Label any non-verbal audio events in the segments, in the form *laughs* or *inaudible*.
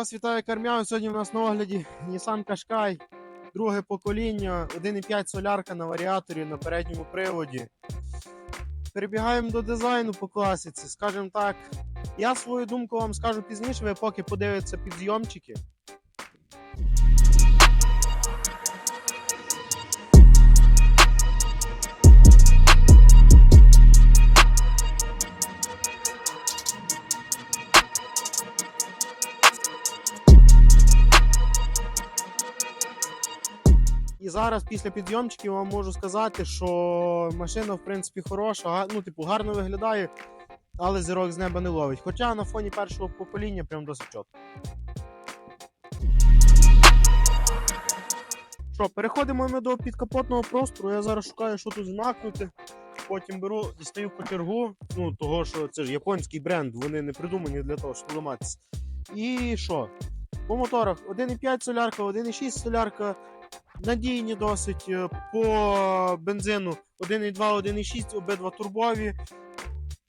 вас вітає Кармяю. Сьогодні у нас на огляді Nissan Qashqai, друге покоління, 1,5 солярка на варіаторі на передньому приводі. Перебігаємо до дизайну по класиці. Скажімо так, я свою думку вам скажу пізніше, ви поки подивитеся підйомчики. Зараз після підйомчиків вам можу сказати, що машина, в принципі, хороша, ну, типу, гарно виглядає, але зірок з неба не ловить. Хоча на фоні першого покоління прям досить чітко. Що, переходимо ми до підкапотного простору. Я зараз шукаю, що тут змакнути. Потім беру, дістаю кочергу, ну того, що це ж японський бренд, вони не придумані для того, щоб ламатися. І що? По моторах 1,5 солярка, 1,6 солярка, надійні досить. Е, По бензину 1,2, 1,6, обидва турбові.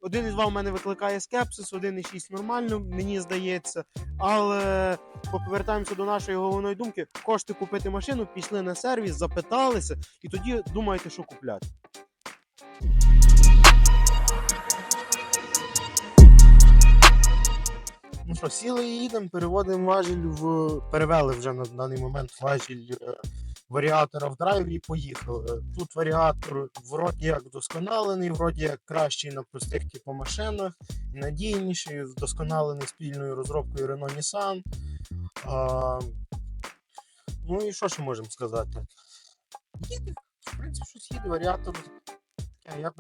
1,2 у мене викликає скепсис, 1,6 нормально, мені здається. Але повертаємося до нашої головної думки. Кошти купити машину, пішли на сервіс, запиталися, і тоді думаєте, що купляти. Ну що, сіли і їдемо, переводимо важіль в. Перевели вже на даний момент важіль е, варіатора в драйв і поїхали. Тут варіатор вроді як вдосконалений, вроді як кращий на простих типу машинах, надійніший, вдосконалений спільною розробкою Renault Nissan. А, ну і що ще можемо сказати? Їде, в принципі, щось їде, варіатор. Я, б,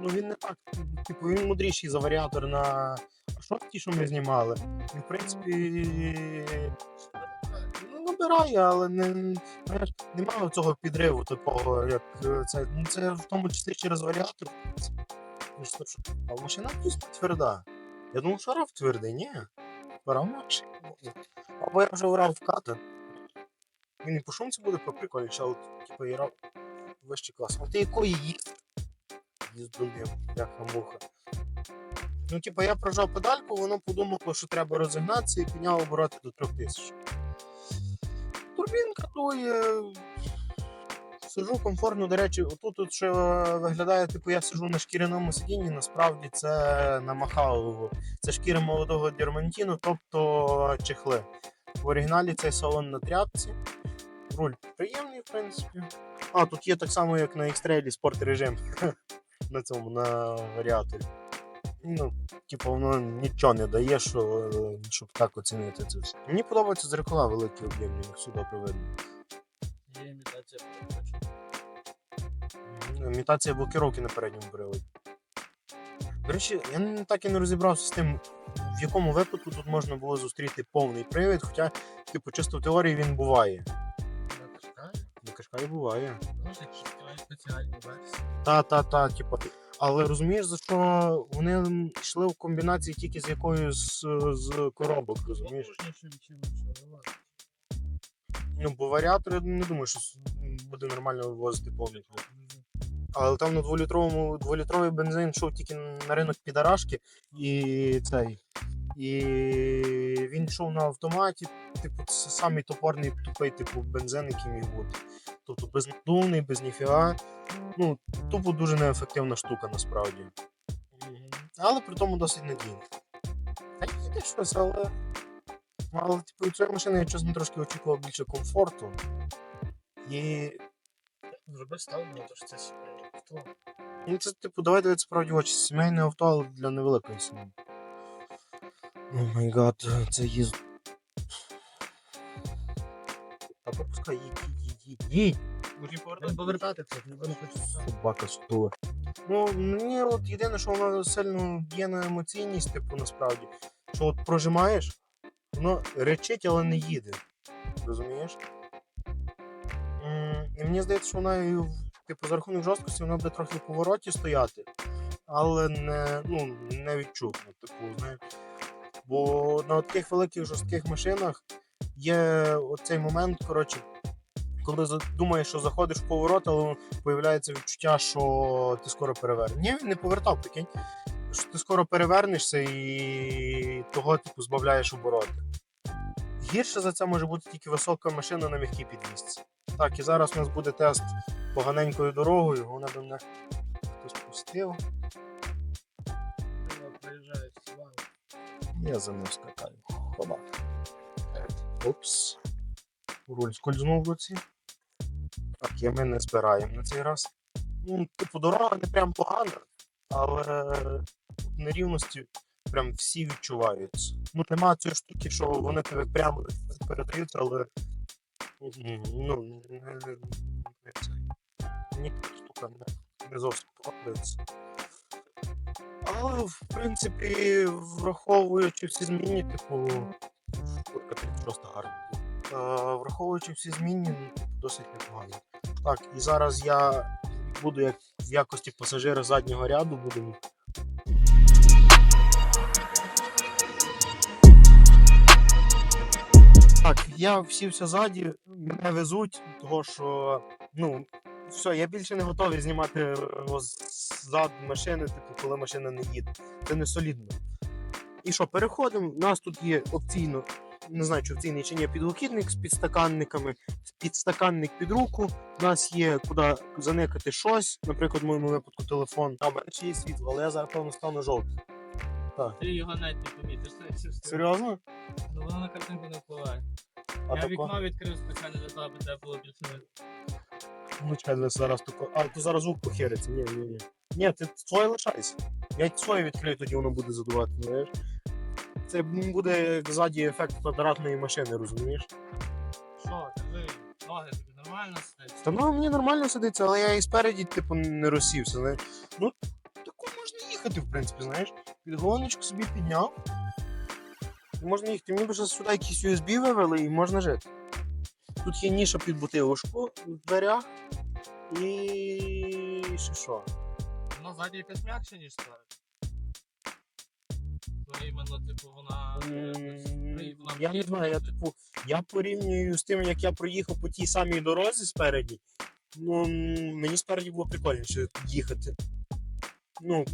ну він не так, типу, він мудріший за варіатор на що ті, що ми знімали. І, в принципі, набирає, але не, немає цього підриву такого, як е, це. Ну, це в тому числі через варіатор. А машина дійсно тверда. Я думав, що рав твердий, ні. Рав м'якший. Або я вже врав в ката. Він і по шумці буде поприкольніше, але типу і рав вищий клас. А ти якої їзд? Їздунив, яка муха. Ну, типу, я прожав педальку, воно подумало, що треба розігнатися і підняв обороти до 3000. Турбінка дує. Сижу комфортно, до речі, отут тут ще виглядає, типу, я сижу на шкіряному сидінні, насправді це на Махалову. Це шкіра молодого дермантіну, тобто чехли. В оригіналі цей салон на тряпці. Руль приємний, в принципі. А, тут є так само, як на X-Trail спорт режим *laughs* на цьому, на варіаторі. Ну, типу, воно нічого не дає, що, щоб так оцінити це все. Мені подобаються зеркала великі об'ємні, їх сюди приведені. Є імітація передбачена. Імітація блокировки на передньому приводі. До речі, я так і не розібрався з тим, в якому випадку тут можна було зустріти повний привід, хоча, типу, чисто в теорії він буває. На Кашкаї буває. Може, якісь спеціальні версії. Та, та, та, типу. Але розумієш, за що вони йшли в комбінації тільки з якоюсь з, з коробок, розумієш? Виводить. Ну, бо варіатор, я не думаю, що буде нормально вивозити привід. Але там на дволітровому дволітровий бензин йшов тільки на ринок підарашки і цей. І він йшов на автоматі, типу, це самий топорний тупий типу бензин, який міг бути. Тобто безнадувний, без ніфіга. Ну, тупо дуже неефективна штука насправді. Але при тому досить надійна. Та їде щось, але. Але, типу, від цієї машини я чесно трошки очікував більше комфорту. І Зроби ставлення, то ж це сімейне авто. Ну, це, типу, давай дивитися справді очі. Сімейне авто, але для невеликої сім'ї. О май гад, це їзд. Та пропускай, їдь, їдь, їдь, їдь. Будемо повертати це, не хочу. Собака стула. Ну, мені от єдине, що воно сильно б'є на емоційність, типу, насправді. Що от прожимаєш, воно речить, але не їде. Розумієш? І мені здається, що вона типу, за рахунок жорсткості вона буде трохи в повороті стояти, але не, ну, не відчутно. Типу, знаєш. Бо на таких великих жорстких машинах є оцей момент, коротше, коли думаєш, що заходиш в поворот, але появляється відчуття, що ти скоро перевернеш. Ні, він не повертав, прикинь. Що ти скоро перевернешся і того типу збавляєш обороти. Гірше за це може бути тільки висока машина на м'якій підвісці. Так, і зараз у нас буде тест поганенькою дорогою. Вона до мене хтось пустив. Приїжджають. Я за ним скакаю. Хоба. Упс. Руль скользнув в руці. Так, я ми не збираємо на цей раз. Ну, типу, дорога не прям погана, але нерівності прям всі відчуваються. Ну, нема цієї штуки, що вони тебе прямо передаються, але ну, не, не, не це. Мені така штука не, не зовсім подобається. Але, в принципі, враховуючи всі зміни, типу, просто гарна. Е, враховуючи всі зміни, ну, досить непогано. Так, і зараз я буду як в якості пасажира заднього ряду буду. Так, я всівся ззаді, мене везуть, того що, ну, все, я більше не готовий знімати е, зад машини, типу, коли машина не їде. Це не солідно. І що, переходимо. У нас тут є опційно, не знаю, чи опційний чи ні, підлокітник з підстаканниками, підстаканник під руку. У нас є куди заникати щось, наприклад, в моєму випадку телефон. В ще є світло, але я зараз певно стану жовтим. Ти його навіть не помітиш, це все все. Серйозно? Ну воно на картинку не впливає. А Я тако? вікно відкрив спеціально для того, аби тебе було більше. Ну, чекай, зараз тако. А, то зараз звук похериться. Ні, ні, ні. Ні, ти своє лишайся. Я своє відкрию, тоді воно буде задувати, знаєш. Це буде як ззаді ефект квадратної машини, розумієш? Що, кажи, ноги тобі нормально сидять? Та ну мені нормально сидиться, але я і спереді, типу, не розсівся, знаєш. Ну, таку можна їхати, в принципі, знаєш. Підголоночку собі підняв. І можна їхати. Мені б ще сюди якісь USB вивели і можна жити. Тут є ніша під бутилочку в дверях. І ще що? Воно ззаді якось м'якше, ніж спереду. Ну, іменно, типу, вона... вона Я не знаю, я типу, я порівнюю з тим, як я проїхав по тій самій дорозі спереді. Ну, мені спереді було прикольніше їхати. Ну,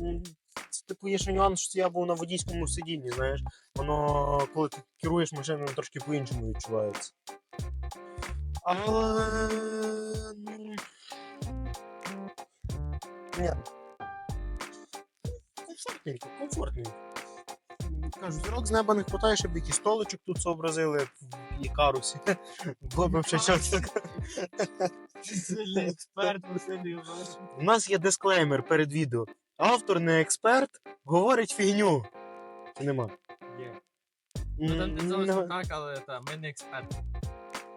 це типу є ще нюанс, що я був на водійському сидінні, знаєш. Воно, коли ти керуєш машиною, трошки по-іншому відчувається. Але. ну, Ні. Комфортненько, комфортненько. Кажу, зірок з неба не хватає, щоб якийсь столичок тут зобразили в Ікарусі. *laughs* Було б ще щось. *laughs* Сильний експерт, Василь Іванович. У нас є дисклеймер перед відео. Автор не експерт, говорить фігню. Чи нема? Є. Ну, там не зовсім так, але та, ми не експерти.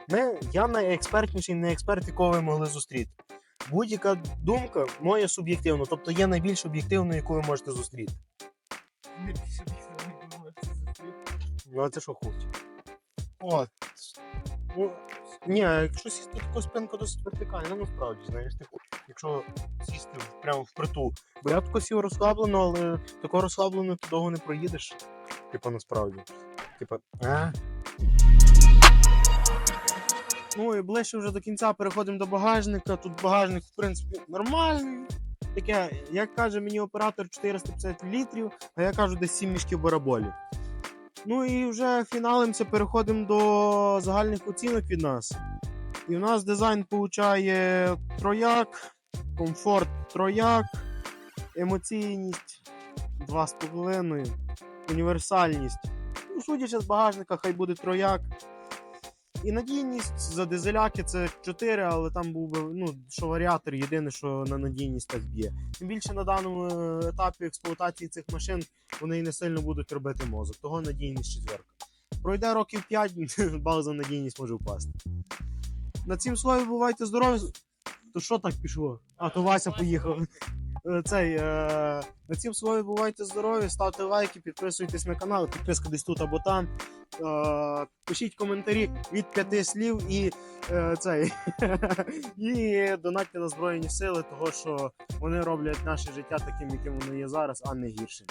Ми, я найекспертніший не експерт, якого ви могли зустріти. Будь-яка думка моя суб'єктивна, тобто є найбільш об'єктивною, яку ви можете зустріти. Більше. Ну, а це що хоч? От. Ну, ні, а якщо сісти таку спинку досить вертикально, ну справді, знаєш, типу, якщо сісти в- прямо в притул. Бо я тако сів розслаблено, але тако розслаблено ти довго не проїдеш. Типу, насправді. Типу, а? Ну і ближче вже до кінця переходимо до багажника. Тут багажник, в принципі, нормальний. Таке, як каже мені оператор 450 літрів, а я кажу десь 7 мішків бараболів. Ну і вже фіналимося, переходимо до загальних оцінок від нас. І в нас дизайн получає трояк, комфорт трояк, емоційність 2,5, універсальність. Ну, судячи з багажника, хай буде трояк. І надійність за дизеляки це 4, але там був би ну, що варіатор, єдине, що на надійність так б'є. Тим більше на даному е, етапі експлуатації цих машин вони і не сильно будуть робити мозок. Того надійність четверка. Пройде років 5, *laughs* бал за надійність може впасти. На цім слові бувайте здорові. То що так пішло? А, то Вася поїхав. Е, Цей, е, на цім слові бувайте здорові, ставте лайки, підписуйтесь на канал, підписка десь тут або там. Е, пишіть коментарі від п'яти слів і е, цей *laughs* і донатьте на Збройні Сили, того що вони роблять наше життя таким, яким воно є зараз, а не гіршим.